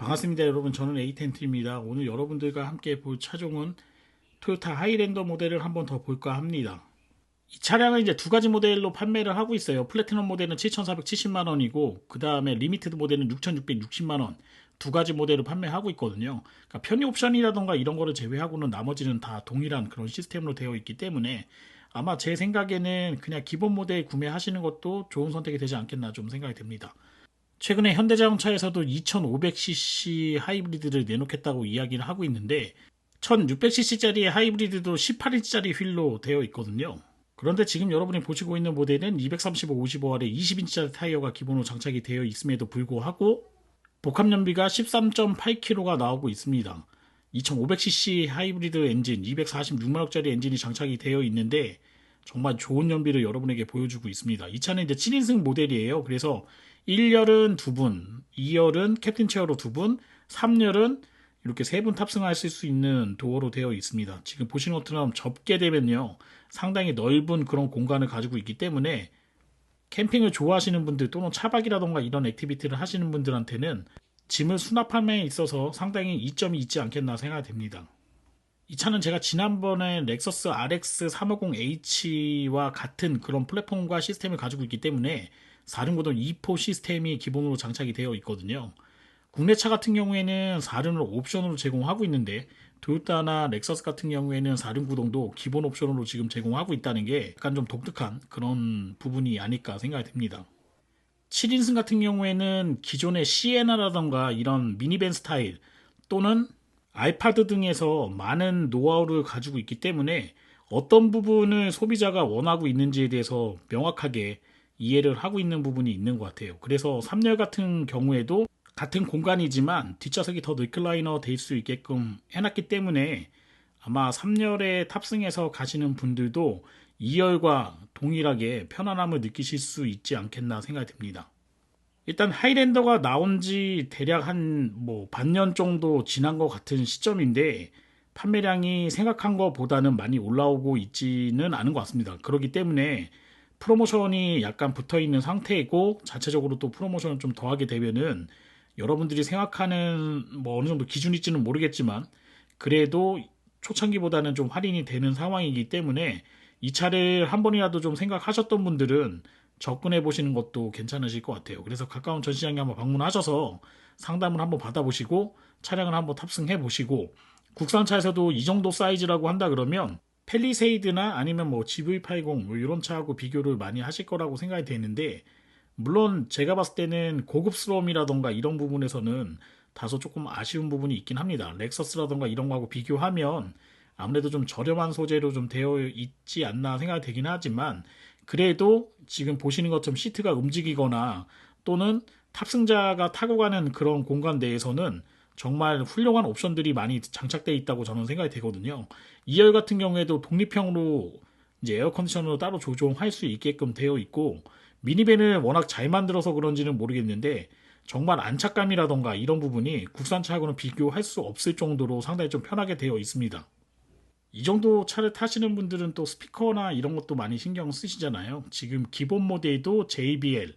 반갑습니다 여러분. 저는 에이텐트입니다. 오늘 여러분들과 함께 볼 차종은 토요타 하이랜더 모델을 한번 더 볼까 합니다. 이 차량은 이제 두 가지 모델로 판매를 하고 있어요. 플래티넘 모델은 7,470만원이고 그 다음에 리미티드 모델은 6,660만원. 두 가지 모델을 판매하고 있거든요. 그러니까 편의 옵션이라던가 이런 거를 제외하고는 나머지는 다 동일한 그런 시스템으로 되어 있기 때문에 아마 제 생각에는 그냥 기본 모델 구매하시는 것도 좋은 선택이 되지 않겠나 좀 생각이 됩니다 최근에 현대자동차에서도 2500cc 하이브리드를 내놓겠다고 이야기를 하고 있는데 1600cc짜리 하이브리드도 18인치짜리 휠로 되어 있거든요. 그런데 지금 여러분이 보시고 있는 모델은 235, 55R에 20인치짜리 타이어가 기본으로 장착이 되어 있음에도 불구하고 복합 연비가 13.8kg가 나오고 있습니다. 2500cc 하이브리드 엔진 246만원짜리 엔진이 장착이 되어 있는데 정말 좋은 연비를 여러분에게 보여주고 있습니다. 이 차는 이제 7인승 모델이에요. 그래서 1열은 두 분, 2열은 캡틴 체어로 두 분, 3열은 이렇게 세 분 탑승하실 수 있는 도어로 되어 있습니다. 지금 보시는 것처럼 접게 되면요. 상당히 넓은 그런 공간을 가지고 있기 때문에 캠핑을 좋아하시는 분들 또는 차박이라던가 이런 액티비티를 하시는 분들한테는 짐을 수납함에 있어서 상당히 이점이 있지 않겠나 생각이 됩니다. 이 차는 제가 지난번에 렉서스 RX 350H와 같은 그런 플랫폼과 시스템을 가지고 있기 때문에 4륜구동 2포 시스템이 기본으로 장착이 되어 있거든요. 국내 차 같은 경우에는 4륜을 옵션으로 제공하고 있는데 토요타나 렉서스 같은 경우에는 4륜 구동도 기본 옵션으로 지금 제공하고 있다는 게 약간 좀 독특한 그런 부분이 아닐까 생각이 듭니다. 7인승 같은 경우에는 기존의 시에나라던가 이런 미니밴 스타일 또는 아이파드 등에서 많은 노하우를 가지고 있기 때문에 어떤 부분을 소비자가 원하고 있는지에 대해서 명확하게 이해를 하고 있는 부분이 있는 것 같아요. 그래서 3열 같은 경우에도 같은 공간이지만 뒷좌석이 더 리클라이너 될 수 있게끔 해놨기 때문에 아마 3열에 탑승해서 가시는 분들도 2열과 동일하게 편안함을 느끼실 수 있지 않겠나 생각이 듭니다. 일단 하이랜더가 나온 지 대략 한 뭐 반년 정도 지난 것 같은 시점인데 판매량이 생각한 것보다는 많이 올라오고 있지는 않은 것 같습니다. 그렇기 때문에 프로모션이 약간 붙어 있는 상태이고 자체적으로 또 프로모션을 좀 더하게 되면은 여러분들이 생각하는 뭐 어느 정도 기준일지는 모르겠지만 그래도 초창기보다는 좀 할인이 되는 상황이기 때문에 이 차를 한 번이라도 좀 생각하셨던 분들은 접근해 보시는 것도 괜찮으실 것 같아요. 그래서 가까운 전시장에 한번 방문하셔서 상담을 한번 받아보시고 차량을 한번 탑승해 보시고 국산차에서도 이 정도 사이즈라고 한다 그러면 펠리세이드나 아니면 뭐 GV80 뭐 이런 차하고 비교를 많이 하실 거라고 생각이 되는데 물론 제가 봤을 때는 고급스러움이라던가 이런 부분에서는 다소 조금 아쉬운 부분이 있긴 합니다. 렉서스라던가 이런 거하고 비교하면 아무래도 좀 저렴한 소재로 좀 되어 있지 않나 생각이 되긴 하지만 그래도 지금 보시는 것처럼 시트가 움직이거나 또는 탑승자가 타고 가는 그런 공간 내에서는 정말 훌륭한 옵션들이 많이 장착되어 있다고 저는 생각이 되거든요. 2열 같은 경우에도 독립형으로 이제 에어컨디션으로 따로 조종할 수 있게끔 되어 있고 미니밴을 워낙 잘 만들어서 그런지는 모르겠는데 정말 안착감이라던가 이런 부분이 국산차하고는 비교할 수 없을 정도로 상당히 좀 편하게 되어 있습니다. 이 정도 차를 타시는 분들은 또 스피커나 이런 것도 많이 신경 쓰시잖아요. 지금 기본 모델도 JBL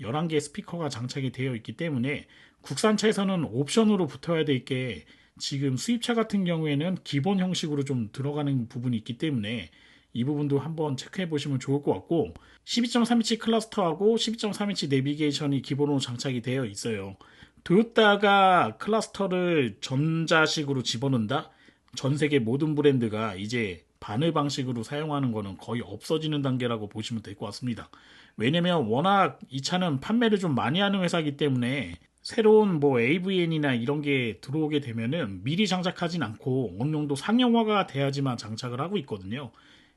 11개 스피커가 장착이 되어 있기 때문에 국산차에서는 옵션으로 붙어야 될 게 지금 수입차 같은 경우에는 기본 형식으로 좀 들어가는 부분이 있기 때문에 이 부분도 한번 체크해 보시면 좋을 것 같고 12.3인치 클러스터하고 12.3인치 내비게이션이 기본으로 장착이 되어 있어요. 토요타가 클러스터를 전자식으로 집어넣는다? 전 세계 모든 브랜드가 이제 바늘 방식으로 사용하는 거는 거의 없어지는 단계라고 보시면 될 것 같습니다. 왜냐면 워낙 이 차는 판매를 좀 많이 하는 회사이기 때문에 새로운 뭐 AVN이나 이런 게 들어오게 되면은 미리 장착하진 않고 어느 정도 상용화가 돼야지만 장착을 하고 있거든요.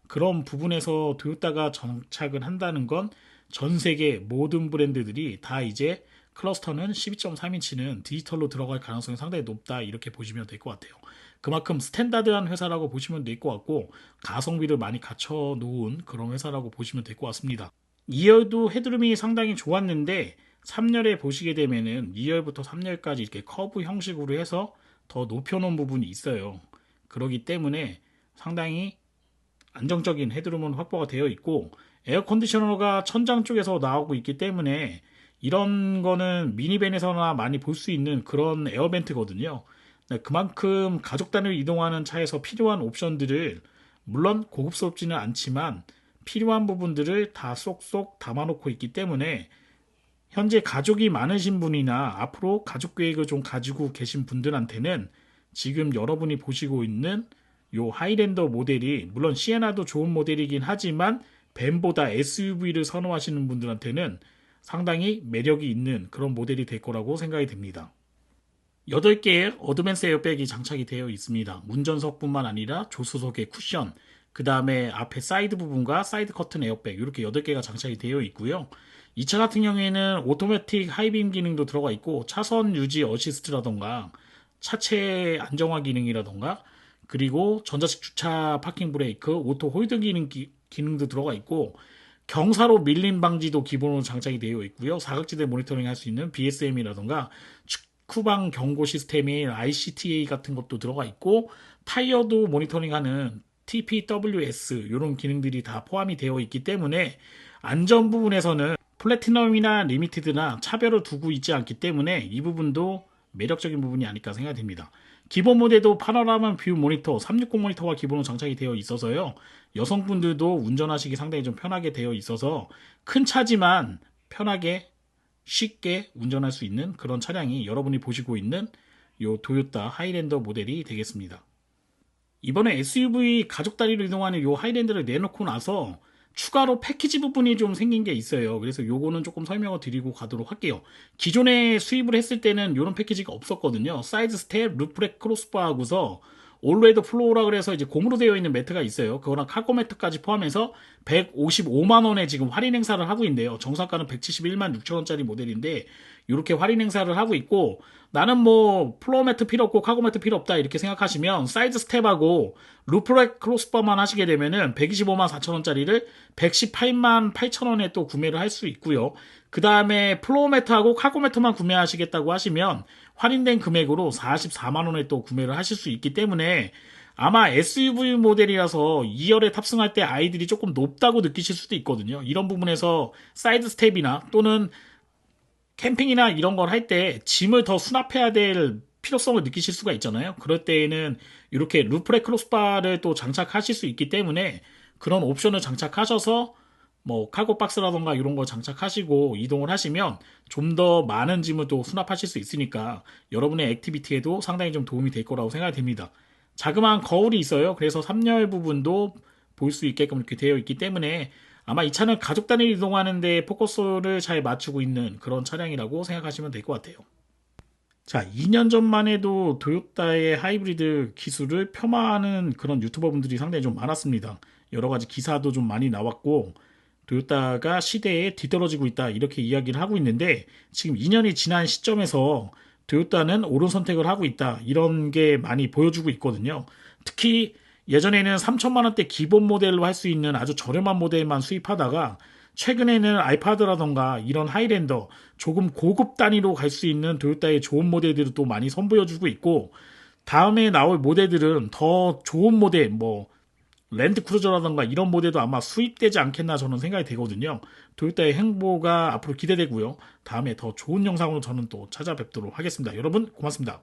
그런 부분에서 토요타가 장착을 한다는 건 전 세계 모든 브랜드들이 다 이제 클러스터는 12.3인치는 디지털로 들어갈 가능성이 상당히 높다 이렇게 보시면 될 것 같아요. 그만큼 스탠다드한 회사라고 보시면 될 것 같고 가성비를 많이 갖춰 놓은 그런 회사라고 보시면 될 것 같습니다. 2열도 헤드룸이 상당히 좋았는데 3열에 보시게 되면은 2열부터 3열까지 이렇게 커브 형식으로 해서 더 높여놓은 부분이 있어요. 그러기 때문에 상당히 안정적인 헤드룸은 확보가 되어 있고 에어컨디셔너가 천장 쪽에서 나오고 있기 때문에 이런 거는 미니밴에서나 많이 볼 수 있는 그런 에어벤트거든요. 네, 그만큼 가족 단위로 이동하는 차에서 필요한 옵션들을 물론 고급스럽지는 않지만 필요한 부분들을 다 쏙쏙 담아놓고 있기 때문에 현재 가족이 많으신 분이나 앞으로 가족 계획을 좀 가지고 계신 분들한테는 지금 여러분이 보시고 있는 요 하이랜더 모델이 물론 시에나도 좋은 모델이긴 하지만 벤보다 SUV를 선호하시는 분들한테는 상당히 매력이 있는 그런 모델이 될 거라고 생각이 됩니다. 8개의 어드밴스 에어백이 장착이 되어 있습니다. 운전석뿐만 아니라 조수석의 쿠션, 그 다음에 앞에 사이드 부분과 사이드 커튼 에어백 이렇게 8개가 장착이 되어 있고요. 이 차 같은 경우에는 오토매틱 하이빔 기능도 들어가 있고 차선 유지 어시스트라던가 차체 안정화 기능이라던가 그리고 전자식 주차 파킹 브레이크, 오토 홀드 기능 기, 기능도 들어가 있고 경사로 밀림 방지도 기본으로 장착이 되어 있고요. 사각지대 모니터링 할 수 있는 BSM이라던가 축구방 경고 시스템인 ICTA 같은 것도 들어가 있고 타이어도 모니터링하는 TPWS 이런 기능들이 다 포함이 되어 있기 때문에 안전 부분에서는 플래티넘이나 리미티드나 차별을 두고 있지 않기 때문에 이 부분도 매력적인 부분이 아닐까 생각됩니다. 기본 모델도 파노라마 뷰 모니터 360 모니터가 기본으로 장착이 되어 있어서요. 여성분들도 운전하시기 상당히 좀 편하게 되어 있어서 큰 차지만 편하게 쉽게 운전할 수 있는 그런 차량이 여러분이 보시고 있는 요 도요타 하이랜더 모델이 되겠습니다. 이번에 SUV 가족 다리로 이동하는 요 하이랜드를 내놓고 나서 추가로 패키지 부분이 좀 생긴 게 있어요. 그래서 요거는 조금 설명을 드리고 가도록 할게요. 기존에 수입을 했을 때는 이런 패키지가 없었거든요. 사이드 스텝, 루프렉 크로스바 하고서 올레드 플로우라 그래서 이제 고무로 되어 있는 매트가 있어요. 그거랑 카고 매트까지 포함해서 155만 원에 지금 할인 행사를 하고 있는데요. 정상가는 171만 6천 원짜리 모델인데 이렇게 할인 행사를 하고 있고 나는 뭐 플로어 매트 필요 없고 카고 매트 필요 없다 이렇게 생각하시면 사이드 스텝하고 루프렉 크로스바만 하시게 되면은 125만 4천 원짜리를 118만 8천 원에 또 구매를 할 수 있고요. 그 다음에 플로어 매트하고 카고 매트만 구매하시겠다고 하시면 할인된 금액으로 44만 원에 또 구매를 하실 수 있기 때문에 아마 SUV 모델이라서 2열에 탑승할 때 아이들이 조금 높다고 느끼실 수도 있거든요. 이런 부분에서 사이드 스텝이나 또는 캠핑이나 이런 걸 할 때 짐을 더 수납해야 될 필요성을 느끼실 수가 있잖아요. 그럴 때에는 이렇게 루프렉 크로스바를 또 장착하실 수 있기 때문에 그런 옵션을 장착하셔서 뭐 카고 박스라던가 이런 거 장착하시고 이동을 하시면 좀 더 많은 짐을 또 수납하실 수 있으니까 여러분의 액티비티에도 상당히 좀 도움이 될 거라고 생각이 됩니다. 자그마한 거울이 있어요. 그래서 3열 부분도 볼 수 있게끔 이렇게 되어 있기 때문에 아마 이 차는 가족 단위 이동하는데 포커스를 잘 맞추고 있는 그런 차량이라고 생각하시면 될 것 같아요. 자, 2년 전만 해도 도요타의 하이브리드 기술을 폄하하는 그런 유튜버분들이 상당히 좀 많았습니다. 여러 가지 기사도 좀 많이 나왔고, 도요타가 시대에 뒤떨어지고 있다, 이렇게 이야기를 하고 있는데, 지금 2년이 지난 시점에서 도요타는 옳은 선택을 하고 있다, 이런 게 많이 보여주고 있거든요. 특히 예전에는 3천만 원대 기본 모델로 할 수 있는 아주 저렴한 모델만 수입하다가 최근에는 알파드라던가 이런 하이랜더 조금 고급 단위로 갈 수 있는 도요타의 좋은 모델들을 또 많이 선보여주고 있고 다음에 나올 모델들은 더 좋은 모델 뭐 랜드 크루저라던가 이런 모델도 아마 수입되지 않겠나 저는 생각이 되거든요. 도요타의 행보가 앞으로 기대되고요. 다음에 더 좋은 영상으로 저는 또 찾아뵙도록 하겠습니다. 여러분 고맙습니다.